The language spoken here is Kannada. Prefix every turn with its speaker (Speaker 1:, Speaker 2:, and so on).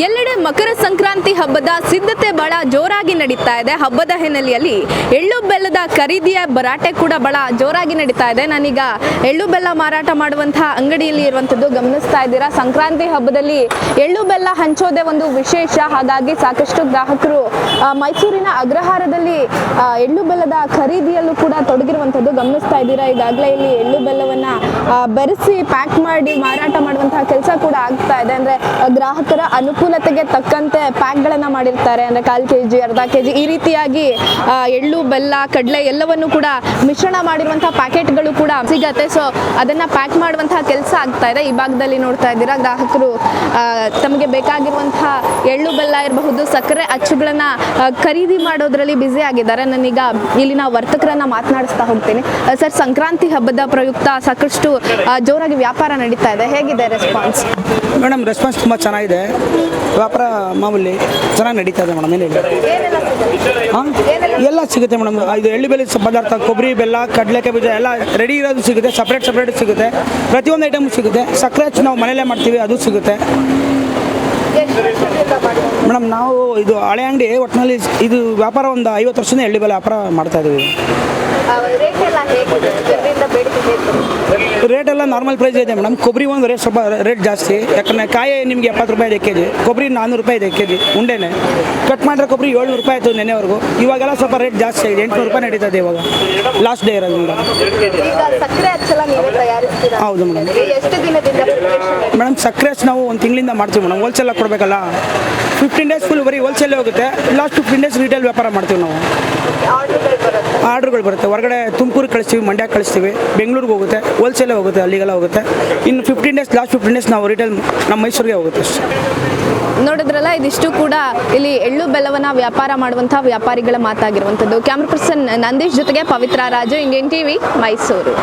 Speaker 1: ಎಲ್ಲೆಡೆ ಮಕರ ಸಂಕ್ರಾಂತಿ ಹಬ್ಬದ ಸಿದ್ಧತೆ ಬಹಳ ಜೋರಾಗಿ ನಡೀತಾ ಇದೆ. ಹಬ್ಬದ ಹಿನ್ನೆಲೆಯಲ್ಲಿ ಎಳ್ಳು ಬೆಲ್ಲದ ಖರೀದಿಯ ಭರಾಟೆ ಕೂಡ ಬಹಳ ಜೋರಾಗಿ ನಡೀತಾ ಇದೆ. ನಾನೀಗ ಎಳ್ಳು ಬೆಲ್ಲ ಮಾರಾಟ ಮಾಡುವಂತಹ ಅಂಗಡಿಯಲ್ಲಿ ಇರುವಂತದ್ದು ಗಮನಿಸ್ತಾ ಇದ್ದೀರಾ. ಸಂಕ್ರಾಂತಿ ಹಬ್ಬದಲ್ಲಿ ಎಳ್ಳು ಬೆಲ್ಲ ಹಂಚೋದೇ ಒಂದು ವಿಶೇಷ. ಹಾಗಾಗಿ ಸಾಕಷ್ಟು ಗ್ರಾಹಕರು ಮೈಸೂರಿನ ಅಗ್ರಹಾರದಲ್ಲಿ ಎಳ್ಳು ಬೆಲ್ಲದ ಖರೀದಿಯಲ್ಲೂ ಕೂಡ ತೊಡಗಿರುವಂಥದ್ದು ಗಮನಿಸ್ತಾ ಇದ್ದೀರಾ. ಈಗಾಗಲೇ ಇಲ್ಲಿ ಎಳ್ಳು ಬೆಲ್ಲವನ್ನ ಬೆರೆಸಿ, ಪ್ಯಾಕ್ ಮಾಡಿ ಮಾರಾಟ ಮಾಡುವಂತಹ ಕೆಲಸ ಕೂಡ ಆಗ್ತಾ ಇದೆ. ಅಂದ್ರೆ ಗ್ರಾಹಕರ ಗ್ರಾಹಕರ ಅನುಕೂಲತೆಗೆ ತಕ್ಕಂತೆ ಪ್ಯಾಕ್ಗಳನ್ನು ಮಾಡಿರ್ತಾರೆ. ಅಂದ್ರೆ ಕಾಲ್ ಕೆ ಜಿ ಅರ್ಧ ಕೆ ಜಿ ಈ ರೀತಿಯಾಗಿ ಎಳ್ಳು, ಬೆಲ್ಲ, ಕಡಲೆ ಎಲ್ಲವನ್ನು ಕೂಡ ಮಿಶ್ರಣ ಮಾಡಿರುವಂತಹ ಪ್ಯಾಕೆಟ್ಗಳು ಕೂಡ ಸಿಗತ್ತೆ. ಸೊ ಅದನ್ನ ಪ್ಯಾಕ್ ಮಾಡುವಂತಹ ಕೆಲಸ ಆಗ್ತಾ ಇದೆ. ಈ ಭಾಗದಲ್ಲಿ ನೋಡ್ತಾ ಇದ್ದೀರಾ, ಗ್ರಾಹಕರು ತಮಗೆ ಬೇಕಾಗಿರುವಂತಹ ಎಳ್ಳು, ಬೆಲ್ಲ ಇರಬಹುದು, ಸಕ್ಕರೆ ಅಚ್ಚುಗಳನ್ನ ಖರೀದಿ ಮಾಡೋದ್ರಲ್ಲಿ ಬ್ಯುಸಿ ಆಗಿದ್ದಾರೆ. ನಾನೀಗ ಇಲ್ಲಿನ ವರ್ತಕರನ್ನ ಮಾತನಾಡಿಸ್ತಾ ಹೋಗ್ತೀನಿ. ಸರ್, ಸಂಕ್ರಾಂತಿ ಹಬ್ಬದ ಪ್ರಯುಕ್ತ ಸಾಕಷ್ಟು ಜೋರಾಗಿ ವ್ಯಾಪಾರ ನಡೀತಾ ಇದೆ. ಹೇಗಿದೆ ರೆಸ್ಪಾನ್ಸ್
Speaker 2: ಮೇಡಮ್ ರೆಸ್ಪಾನ್ಸ್ ತುಂಬ ಚೆನ್ನಾಗಿದೆ. ವ್ಯಾಪಾರ ಮಾಮೂಲಿ ಚೆನ್ನಾಗಿ ನಡೀತಾ ಇದೆ ಮೇಡಮ್ ಏನಿಲ್ಲ. ಹಾಂ? ಎಲ್ಲ ಸಿಗುತ್ತೆ ಮೇಡಮ್. ಇದು ಎಳ್ಳು ಬೆಲೆ ಪದಾರ್ಥ ಕೊಬ್ಬರಿ ಬೆಲ್ಲ ಕಡಲೆಕಾಯಿ ಬೀಜ ಎಲ್ಲ ರೆಡಿ ಇರೋದು ಸಿಗುತ್ತೆ ಸಪ್ರೇಟ್ ಸಪ್ರೇಟ್ ಸಿಗುತ್ತೆ. ಪ್ರತಿಯೊಂದು ಐಟಮ್ ಸಿಗುತ್ತೆ. ಸಕ್ಕರೆ ಹಚ್ಚಿ ನಾವು ಮನೆಯಲ್ಲೇ ಮಾಡ್ತೀವಿ ಅದು ಸಿಗುತ್ತೆ. ಮೇಡಮ್ ನಾವು ಇದು ಹಳೆ ಅಂಗಡಿ ಒಟ್ಟಿನಲ್ಲಿ ಇದು ವ್ಯಾಪಾರ ಒಂದು ಐವತ್ತು ವರ್ಷದಿಂದ ಎಳ್ಳು ಬೆಲೆ ವ್ಯಾಪಾರ ಮಾಡ್ತಾ ಇದ್ದೀವಿ ರೇಟ್ ಎಲ್ಲ ನಾರ್ಮಲ್ ಪ್ರೈಸ್ ಇದೆ ಮೇಡಮ್ ಕೊಬ್ಬರಿ ಒಂದು ರೇಟ್ ಸ್ವಲ್ಪ ರೇಟ್ ಜಾಸ್ತಿ. ಯಾಕಂದರೆ ಕಾಯಿ ನಿಮಗೆ ಎಪ್ಪತ್ತು ರೂಪಾಯಿ ಇದೆ ಕೆ ಜಿ ಕೊಬ್ಬರಿ ನಾನ್ನೂರು ರೂಪಾಯಿ ಇದೆ ಕೆ ಜಿ ಉಂಡೆನೆ. ಕಟ್ ಮಾಡಿದ್ರೆ ಕೊಬ್ಬರಿ ಏಳ್ನೂರು ರೂಪಾಯಿ ಆಯಿತು ನೆನೆವರೆಗೂ. ಇವಾಗೆಲ್ಲ ಸ್ವಲ್ಪ ರೇಟ್ ಜಾಸ್ತಿ ಆಗಿದೆ. ಎಂಟುನೂರು ರೂಪಾಯಿ ನಡೀತದೆ ಇವಾಗ. ಲಾಸ್ಟ್ ಡೇ ಇರೋದು ಮೇಡಮ್
Speaker 1: ಈಗ ಸಕ್ಕರೆ ಹಚ್ಚಲ್ಲ ನೀವೇ
Speaker 2: ಹೌದು ಮೇಡಮ್
Speaker 1: ಎಷ್ಟು ದಿನದಿಂದ
Speaker 2: ಮೇಡಮ್ ಸಕ್ಕರೆ ನಾವು ಒಂದು ತಿಂಗಳಿಂದ ಮಾಡ್ತೀವಿ ಮೇಡಮ್ ಹೋಲ್ಸೇಲಾಗಿ ಕೊಡಬೇಕಲ್ಲ? ಫಿಫ್ಟೀನ್ ಡೇಸ್ ಫುಲ್ ಬರೀ ಹೋಲ್ಸೇಲೇ ಹೋಗುತ್ತೆ. ಲಾಸ್ಟ್ ಫಿಫ್ಟೀನ್ ಡೇಸ್ ರಿಟೇಲ್ ವ್ಯಾಪಾರ ಮಾಡ್ತೀವಿ ನಾವು. ಆರ್ಡ್ರುಗಳು ಬರುತ್ತೆ. ಹೊರಗಡೆ ತುಮಕೂರಿಗೆ ಕಳಿಸ್ತೀವಿ ಮಂಡ್ಯ ಕಳಿಸ್ತೀವಿ ಬೆಂಗಳೂರಿಗೆ ಹೋಗುತ್ತೆ ಹೋಲ್ಸೇಲೇ ಹೋಗುತ್ತೆ ಅಲ್ಲಿಗೆಲ್ಲ ಹೋಗುತ್ತೆ. ಇನ್ನು fifteen days last fifteen days ನಾವು ರಿಟೇಲ್ ನಮ್ಮ ಮೈಸೂರಿಗೆ ಹೋಗುತ್ತೆ ಅಷ್ಟೇ.
Speaker 1: ನೋಡಿದ್ರಲ್ಲ ಇದಿಷ್ಟು ಕೂಡ ಇಲ್ಲಿ ಎಳ್ಳು ಬೆಲ್ಲವನ್ನು ವ್ಯಾಪಾರ ಮಾಡುವಂಥ ವ್ಯಾಪಾರಿಗಳ ಮಾತಾಗಿರುವಂಥದ್ದು. ಕ್ಯಾಮ್ರಾ ಪರ್ಸನ್ ನಂದೀಶ್ ಜೊತೆಗೆ ಪವಿತ್ರ ರಾಜು ಇಂಡಿಯನ್ ಟಿವಿ ಮೈಸೂರು.